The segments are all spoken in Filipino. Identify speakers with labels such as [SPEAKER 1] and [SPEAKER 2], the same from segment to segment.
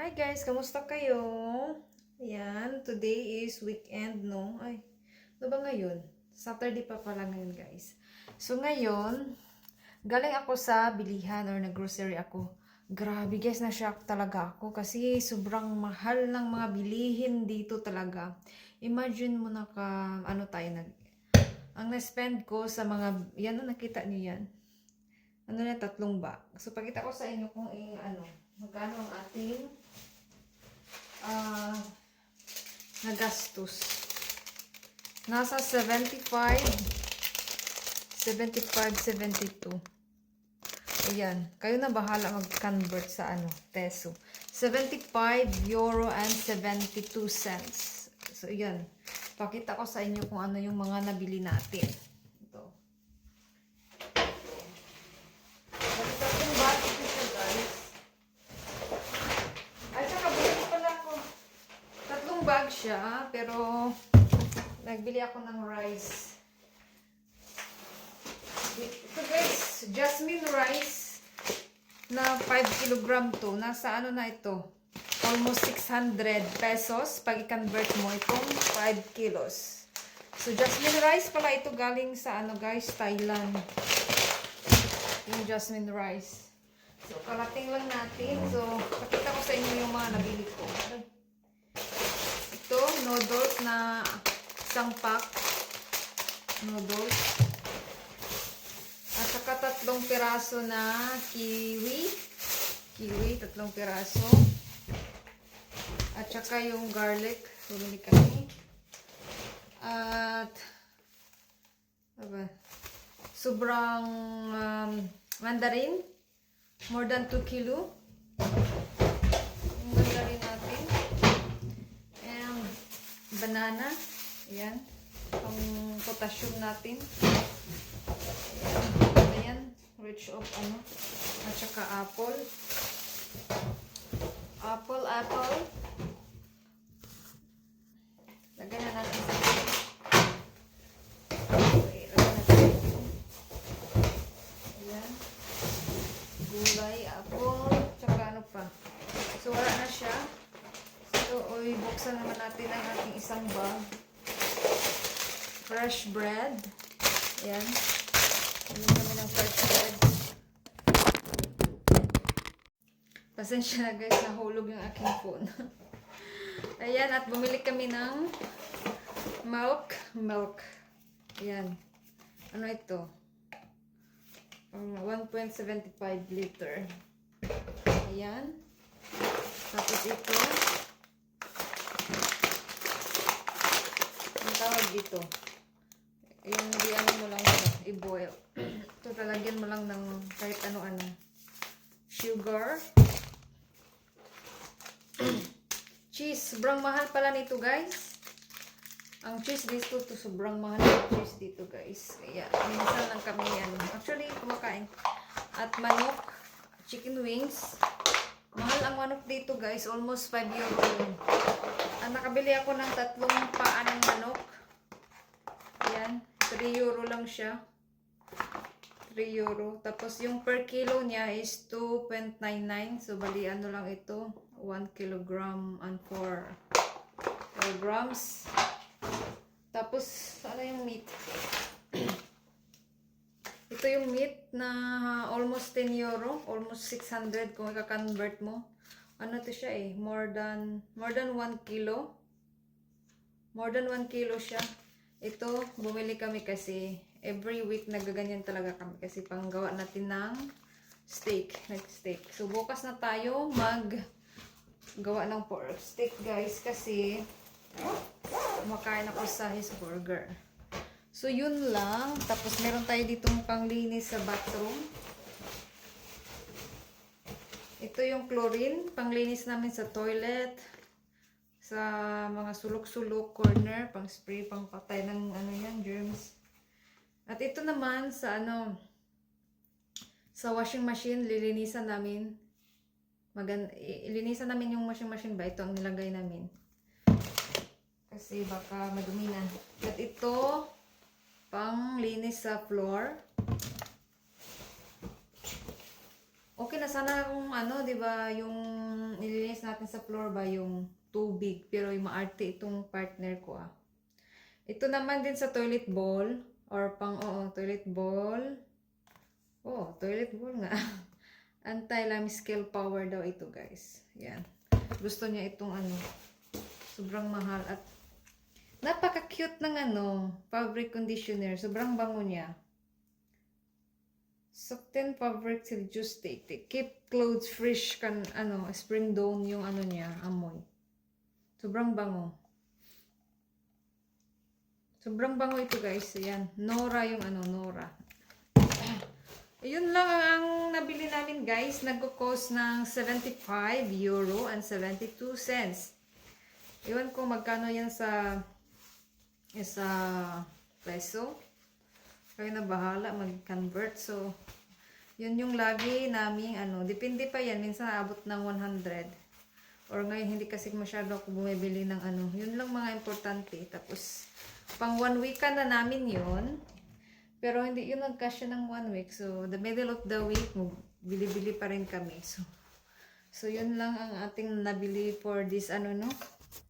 [SPEAKER 1] Hi guys, kamusta kayo? Ayan, today is weekend, no? Ay, ano ba ngayon? Saturday pa pala ngayon, guys. So ngayon, galing ako sa bilihan or nag-grocery ako. Grabe guys, na-shock talaga ako kasi sobrang mahal ng mga bilihin dito talaga. Imagine mo na ka, ano tayo nag... Ang na-spend ko sa mga, yan na nakita niyo yan. Ano na, tatlong bag. So, pakita ko sa inyo kung eh, ano, magkano ang ating ah nagastos. Nasa 75, 75, 72. Ayan. Kayo na bahala mag-convert sa ano, peso. 75 euro and 72 cents. So, ayan. Pakita ko sa inyo kung ano yung mga nabili natin. Ito. Tatlong bag ito siya, guys. Ay, saka bumili pala ako. Tatlong bag siya, pero nagbili ako ng rice. Ito guys, jasmine rice na 5 kilogram to. Nasa ano na ito? Almost 600 pesos pag i-convert mo itong 5 kilos. So, jasmine rice pala ito galing sa ano guys, Thailand. Yung jasmine rice. So, karating lang natin. So, pakita ko sa inyo yung mga nabili ko. Ito, noodles na isang pack. Noodles. At saka tatlong piraso na kiwi. Kiwi, tatlong piraso. At saka yung garlic. Bumili kami. At, ano ba? Sobrang um, mandarin. More than 2 kilo. Yung mandarin natin. And banana. Ayan. Ang potassium natin. Ayan. Ayan. Rich of ano. At saka apple. Apple, apple. Lagyan na natin sa lagyan natin. Ayan. Gulay, apple, tsaka ano pa. So, wala na siya. Oy, buksan naman natin ang ating isang bag. Fresh bread. Ayan. Ano kami ng fresh bread. Pasensya na guys, nahulog yung aking phone. Ayan, at bumili kami ng milk. Milk. Ayan. Ano ito? Um, 1.75 liter. Ayan. Tapos ito. Ang tawag dito. Yung di ano mo lang i-boil. ito talagyan mo lang ng kahit ano-ano. Sugar. cheese. Sobrang mahal pala nito guys. Ang cheese dito, to sobrang mahal ang cheese dito guys. Kaya minsan lang kami yan. Actually, kumakain. At manok, chicken wings. Mahal ang manok dito guys. Almost 5 euro. Ang nakabili ako ng tatlong paa ng manok. Ayan. 3 euro lang siya. 3 euro. Tapos yung per kilo niya is 2.99. So, bali ano lang ito. 1 kilogram and 4 kilograms. Tapos, ano yung meat? Ito yung meat na almost 10 euro. Almost 600 kung i-convert mo. Ano to siya eh? More than, more than 1 kilo. More than 1 kilo siya. Ito, bumili kami kasi every week nagaganyan talaga kami kasi panggawa natin ng steak. Nag-steak. So, bukas na tayo mag gawa ng pork steak guys kasi kumakain ako sa his burger. So, yun lang. Tapos, meron tayo dito pang linis sa bathroom. Ito yung chlorine. Panglinis namin sa toilet. Sa mga sulok-sulok corner. Pang spray, pang patay ng ano yan, germs. At ito naman sa ano, sa washing machine, lilinisan namin. Magan ilinisan namin yung washing machine ba? Ito ang nilagay namin. Kasi baka madumi na. At ito, pang linis sa floor. Okay na sana kung ano, 'di ba, yung nilinis natin natin sa floor ba yung tubig. Pero yung maarte itong partner ko ah. Ito naman din sa toilet bowl. Or pang, oo, toilet bowl. Oh, toilet bowl nga. Anti-lime scale power daw ito guys. Yan. Gusto niya itong ano. Sobrang mahal at napaka-cute ng ano, fabric conditioner. Sobrang bango niya. Soften fabric till juice take. Keep clothes fresh kan ano, spring dawn yung ano niya, amoy. Sobrang bango. Sobrang bango ito guys. Ayan. Nora yung ano, Nora. Yun lang ang nabili namin guys. Nagko-cost ng 75 euro and 72 cents. Iwan ko magkano yan sa sa peso. Kayo na bahala mag-convert. So, yun yung lagi naming ano. Depende pa yan. Minsan naabot ng 100. Or ngayon hindi kasi masyado ako bumibili ng ano. Yun lang mga importante. Tapos, pang one week na namin yun. Pero hindi yun nagkasya ng one week. So, the middle of the week, bili-bili pa rin kami. So, so yun lang ang ating nabili for this ano no.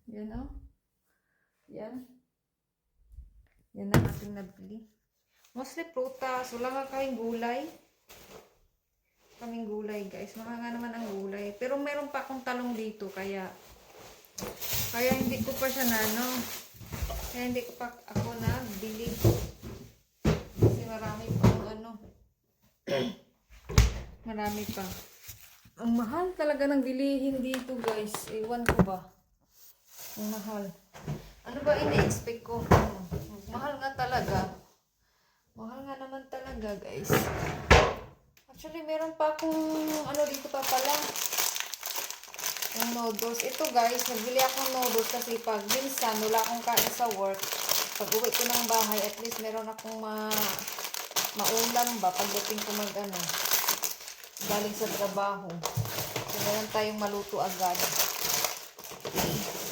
[SPEAKER 1] Yan oh. Yan. Yan ang ating nabili. Mostly prutas. Wala nga kaming gulay. Kaming gulay guys. Mahanga naman ang gulay. Pero meron pa akong talong dito. Kaya, kaya hindi ko pa siya na ano. Kaya hindi ko pa ako na bili. Kasi marami pa ang ano. marami pa. Ang mahal talaga ng bilihin dito guys. Ewan ko ba. Ang mahal. Ano ba ini-expect ko? Mahal nga talaga. Mahal nga naman talaga guys. Actually meron pa akong ano dito pa pala. Yung noodles. Ito guys, nagbili akong noodles kasi pag minsan wala akong kain sa work. Pag uwi ko ng bahay, at least meron akong ma maulam ba pagdating ko mag ano, galing sa trabaho. So, meron tayong maluto agad.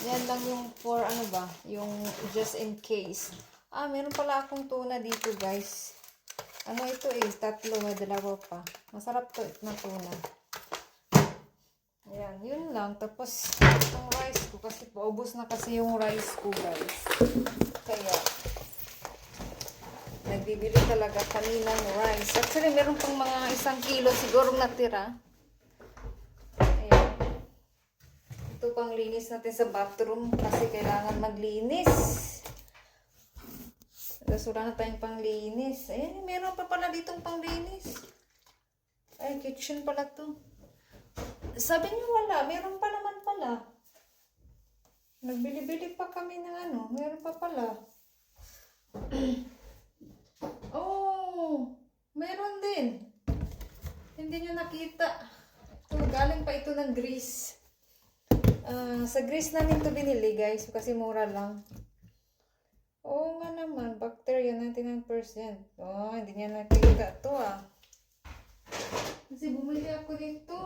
[SPEAKER 1] Yan lang yung for ano ba, yung just in case. Ah, meron pala akong tuna dito guys. Ano ito eh, tatlo, may dalawa pa. Masarap to na tuna. Ayan, yun lang. Tapos, itong rice ko, kasi paubos na kasi yung rice ko, guys. Kaya, nagbibili talaga kami ng rice. Actually, meron pang mga isang kilo siguro natira. Ayan. Ito pang linis natin sa bathroom kasi kailangan maglinis. Tapos wala na tayong panglinis. Eh, meron pa pala ditong panglinis. Ay, kitchen pala to. Sabi niyo wala, meron pa naman pala. Nagbili-bili pa kami ng ano, meron pa pala. oh, meron din. Hindi niyo nakita. Ito, galing pa ito ng grease. Ah, sa grease namin to binili guys, kasi mura lang. Oo nga naman, bacteria 99%. Oh, hindi niya nakita to ah. Kasi bumili ako dito.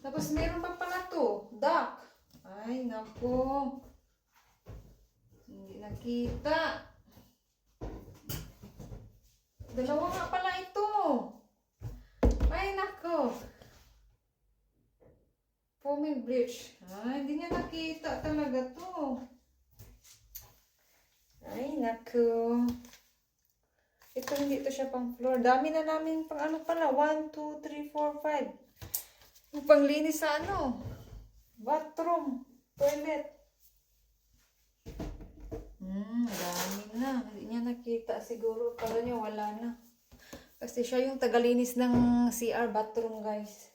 [SPEAKER 1] Tapos meron pa pala to, duck. Ay, nako. Hindi nakita. Dalawa nga pala ito. Ay, nako. Foaming bleach. Ay, hindi niya nakita talaga to. Ay, nako. Ito, hindi ito siya pang floor. Dami na namin pang ano pala. 1, 2, 3, 4, 5. Yung panglinis sa ano? Bathroom. Toilet. Hmm, dami na. Hindi niya nakita siguro. Kala niya wala na. Kasi siya yung tagalinis ng CR bathroom, guys.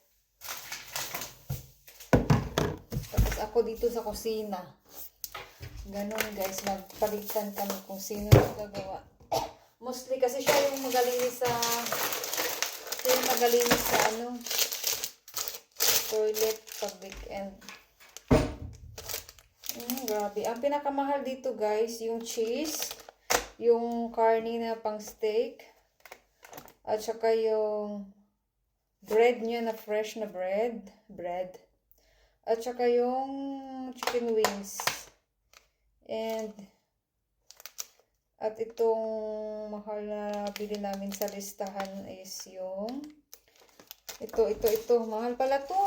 [SPEAKER 1] Tapos ako dito sa kusina. Ganon, guys. Magpalitan kami kung sino yung gagawa. Mostly kasi siya yung magalinis sa siya yung magalinis sa ano toilet pag weekend. Mm, grabe. Ang pinakamahal dito guys, yung cheese, yung carne na pang steak, at saka yung bread niya na fresh na bread, bread, at saka yung chicken wings. And at itong mahal na bili namin sa listahan is yung ito, ito, ito. Mahal pala to.